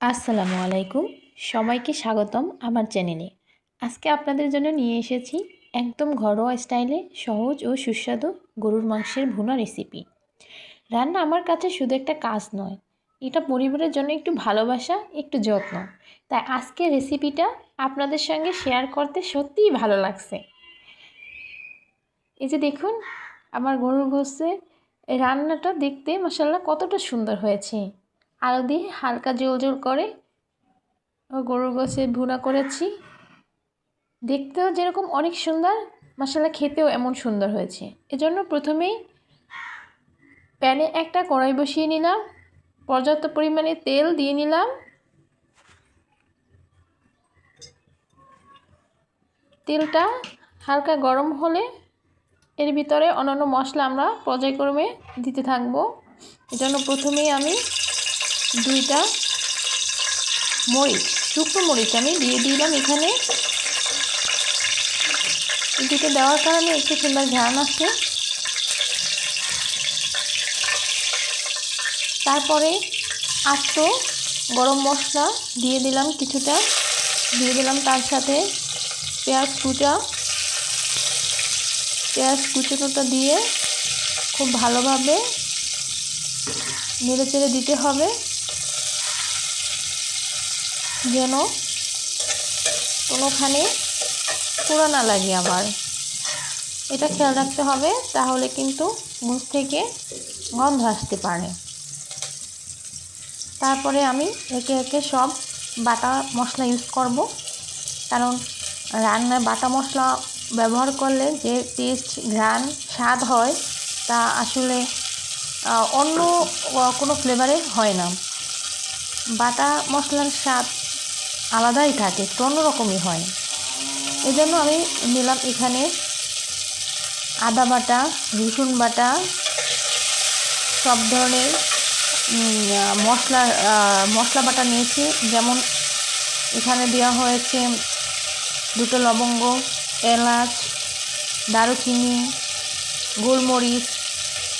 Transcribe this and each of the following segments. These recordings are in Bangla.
আসসালামু আলাইকুম। সবাইকে স্বাগতম আমার চ্যানেলে। আজকে আপনাদের জন্য নিয়ে এসেছি একদম ঘরোয়া স্টাইলে সহজ ও সুস্বাদু গরুর মাংসের ভুনা রেসিপি রান্না আমার কাছে শুধু একটা কাজ নয়, এটা পরিবারের জন্য একটু ভালোবাসা, একটু যত্ন। তাই আজকে রেসিপিটা আপনাদের সঙ্গে শেয়ার করতে সত্যিই ভালো লাগছে। এই যে দেখুন, আমার গরুর গোসে রান্নাটা দেখতে মশাল্লা কতটা সুন্দর হয়েছে। আলু দিয়ে হালকা জোল জোল করে গরুর গোসে ভুনা করেছি। দেখতেও যেরকম অনেক সুন্দর মশলা খেতেও এমন সুন্দর হয়েছে। এজন্য প্রথমেই প্যানে একটা কড়াই বসিয়ে নিলাম, পর্যাপ্ত পরিমাণে তেল দিয়ে নিলাম। তেলটা হালকা গরম হলে এর ভিতরে অন্যান্য মশলা আমরা পর্যায়ক্রমে দিতে থাকব। এজন্য প্রথমেই আমি দুইটা মরিচ, শুকনো মরিচ আমি দিয়ে দিলাম এখানে। দুটো দেওয়ার কারণে একটু সুন্দর ঘ্রাণ আসে তারপরে আস্ত গরম মশলা দিয়ে দিলাম কিছুটা। দিয়ে দিলাম তার সাথে পেঁয়াজ কুচা। পেঁয়াজ কুচোটা দিয়ে খুব ভালোভাবে নেড়ে চেড়ে দিতে হবে। যেন কোনোখানে পোড়া না লাগে আবার। এটা খেয়াল রাখতে হবে, তাহলে কিন্তু মুখ থেকে গন্ধ আসতে পারে। তারপরে আমি একে একে সব বাটা মশলা ইউজ করব। কারণ রান্নায় বাটা মশলা ব্যবহার করলে যে টেস্ট ঘ্রাণ, স্বাদ হয়, তা আসলে অন্য কোনো ফ্লেভারে হয় না। বাটা মশলার স্বাদ আলাদাই থাকে, একটু অন্যরকমই হয়। এজন্য আমি নিলাম এখানে আদা বাটা, রসুন বাটা, সব ধরনের মশলা মশলা বাটা নিয়েছি। যেমন এখানে দেওয়া হয়েছে দুটো লবঙ্গ, এলাচ, দারুচিনি, গোলমরিচ।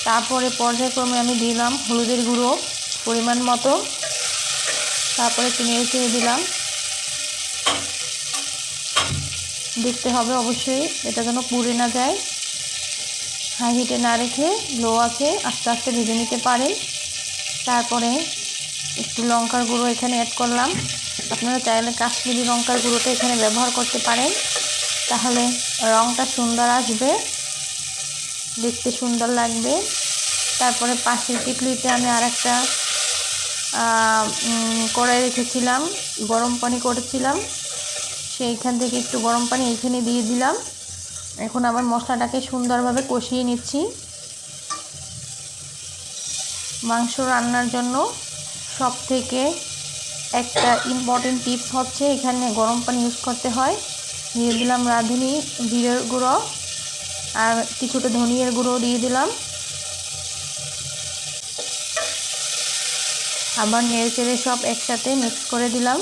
তারপরে পর্যায়ক্রমে আমি দিলাম হলুদের গুঁড়ো পরিমাণ মতো। তারপরে একটু নেড়ে দিলাম। দেখতে হবে অবশ্যই, এটা যেন পুড়ে না যায়। হাই হিটে না রেখে লো আছে, আস্তে আস্তে ভেজে নিতে পারেন। তারপরে একটু লঙ্কার গুঁড়ো এখানে অ্যাড করলাম। আপনারা চাইলে কাশ্মীরি লঙ্কার গুঁড়োটা এখানে ব্যবহার করতে পারেন। তাহলে রঙটা সুন্দর আসবে, দেখতে সুন্দর লাগবে। তারপরে পাশের টিকলিতে আমি আর একটা কড়াই রেখেছিলাম, গরম পানি করেছিলাম। সেইখান থেকে একটু গরম পানি এখানে দিয়ে দিলাম। এখন আবার মশলাটাকে সুন্দরভাবে কষিয়ে নিচ্ছি। মাংস রান্নার জন্য সব থেকে একটা ইম্পর্টেন্ট টিপস হচ্ছে এখানে গরম পানি ইউজ করতে হয়। দিয়ে দিলাম রাঁধুনি, জিরের গুঁড়ো আর কিছুটা ধনিয়ার গুঁড়ো দিয়ে দিলাম। আবার নেড়ে চেড়ে সব একসাথে মিক্স করে দিলাম।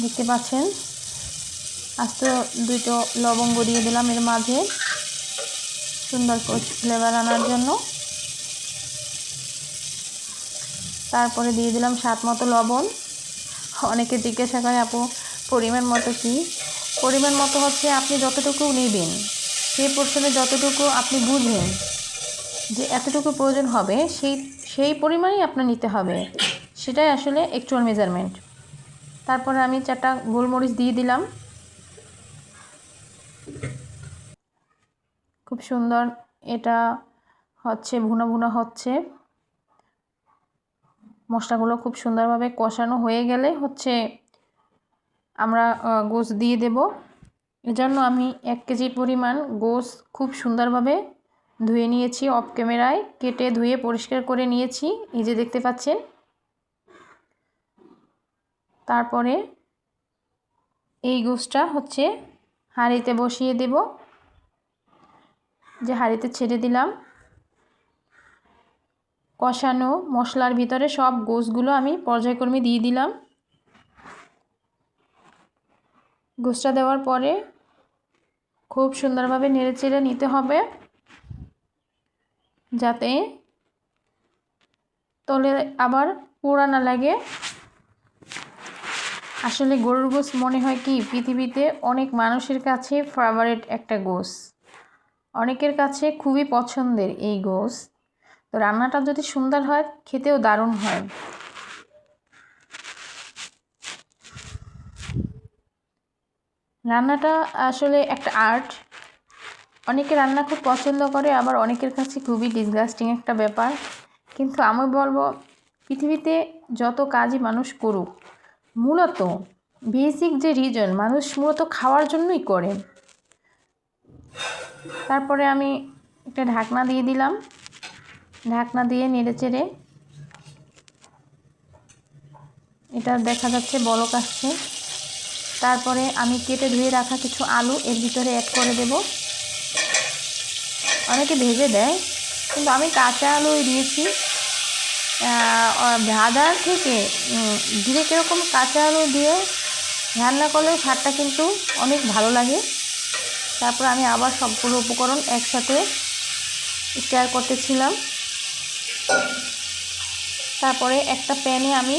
দেখতে পাচ্ছেন। আস্ত দুটো লবঙ্গ দিয়ে দিলাম এর মাঝে। সুন্দর ফ্লেভার আনার জন্য। তারপরে দিয়ে দিলাম স্বাদ মতো লবণ। অনেকে জিজ্ঞাসা করে, আপু, পরিমাণ মতো কি? পরিমাণ মতো হচ্ছে আপনি যতটুকু নেবেন সেই পোর্শনে যতটুকু আপনি বুঝবেন যে এতটুকু প্রয়োজন হবে, সেই সেই পরিমাণই আপনার নিতে হবে। সেটাই আসলে অ্যাকচুয়াল মেজারমেন্ট তারপরে আমি চারটা গোলমরিচ দিয়ে দিলাম। খুব সুন্দর এটা হচ্ছে, ভুনা ভুনা হচ্ছে। মশলাগুলো খুব সুন্দরভাবে কষানো হয়ে গেলে হচ্ছে আমরা গোস দিয়ে দেব। এজন্য আমি এক কেজি পরিমাণ গোস খুব সুন্দরভাবে ধুয়ে নিয়েছি, অফ ক্যামেরায় কেটে ধুয়ে পরিষ্কার করে নিয়েছি। এই যে দেখতে পাচ্ছেন তারপরে এই গোসটা হচ্ছে হাঁড়িতে বসিয়ে দেব। যে হাঁড়িতে ছেড়ে দিলাম। কষানো মশলার ভিতরে সব গোসগুলো আমি পর্যায়ক্রমে দিয়ে দিলাম। গোসটা দেওয়ার পরে খুব সুন্দরভাবে নেড়ে চেড়ে নিতে হবে। যাতে তলে আবার পোড়া না লাগে। আসলে গরুর গোস মনে হয় কি, পৃথিবীতে অনেক মানুষের কাছে ফেভারিট একটা গোস। অনেকের কাছে খুবই পছন্দের এই গোস। তো রান্নাটা যদি সুন্দর হয়, খেতেও দারুণ হয়। রান্নাটা আসলে একটা আর্ট অনেকে রান্না খুব পছন্দ করে, আবার অনেকের কাছে খুবই ডিসগাস্টিং একটা ব্যাপার। কিন্তু আমি বলব, পৃথিবীতে যত কাজই মানুষ করুক মূলত বেসিক যে রিজন মানুষ মূলত খাওয়ার জন্যই করে। তারপরে আমি একটা ঢাকনা দিয়ে দিলাম। ঢাকনা দিয়ে নেড়ে চেড়ে এটা দেখা যাচ্ছে বলক আসছে। তারপরে আমি কেটে ধুয়ে রাখা কিছু আলু এর ভিতরে অ্যাড করে দেব। অনেকে ভেজে দেয়, কিন্তু আমি কাঁচা আলুই দিয়েছি। ভাজার থেকে ধীরে কীরকম কাঁচা আলু দিয়ে রান্না করলে স্বাদটা কিন্তু অনেক ভালো লাগে। তারপর আমি আবার সবগুলো উপকরণ একসাথে স্টার করতেছিলাম। তারপরে একটা প্যানে আমি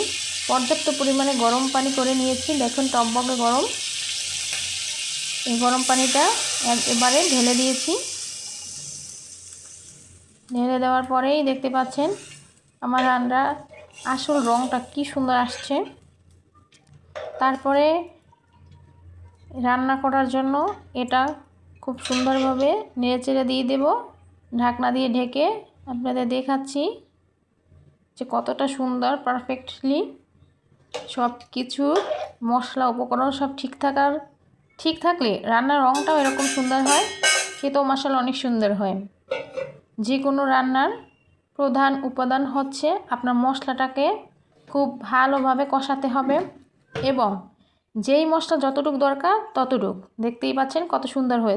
পর্যাপ্ত পরিমাণে গরম পানি করে নিয়েছি। দেখুন টকবকে গরম। এই গরম পানিটা এবারে ঢেলে দিয়েছি। ঢেলে দেওয়ার পরেই দেখতে পাচ্ছেন আমার রান্না আসল রঙটা কি সুন্দর আসছে। তারপরে রান্না করার জন্য এটা খুব সুন্দরভাবে নেড়েচেড়ে দিয়ে দেব। ঢাকনা দিয়ে ঢেকে আপনাদের দেখাচ্ছি যে কতটা সুন্দর, পারফেক্টলি সব কিছু, মশলা, উপকরণ সব ঠিক থাকার, ঠিক থাকলে রান্নার রঙটাও এরকম সুন্দর হয়, খেতেও মশলা অনেক সুন্দর হয়। যে কোনো রান্নার প্রধান উপাদান হচ্ছে আপনার মশলাটাকে খুব ভালোভাবে কষাতে হবে এবং যেই মশলা যতটুক দরকার ততটুক। দেখতেই পাচ্ছেন কত সুন্দর হয়েছে।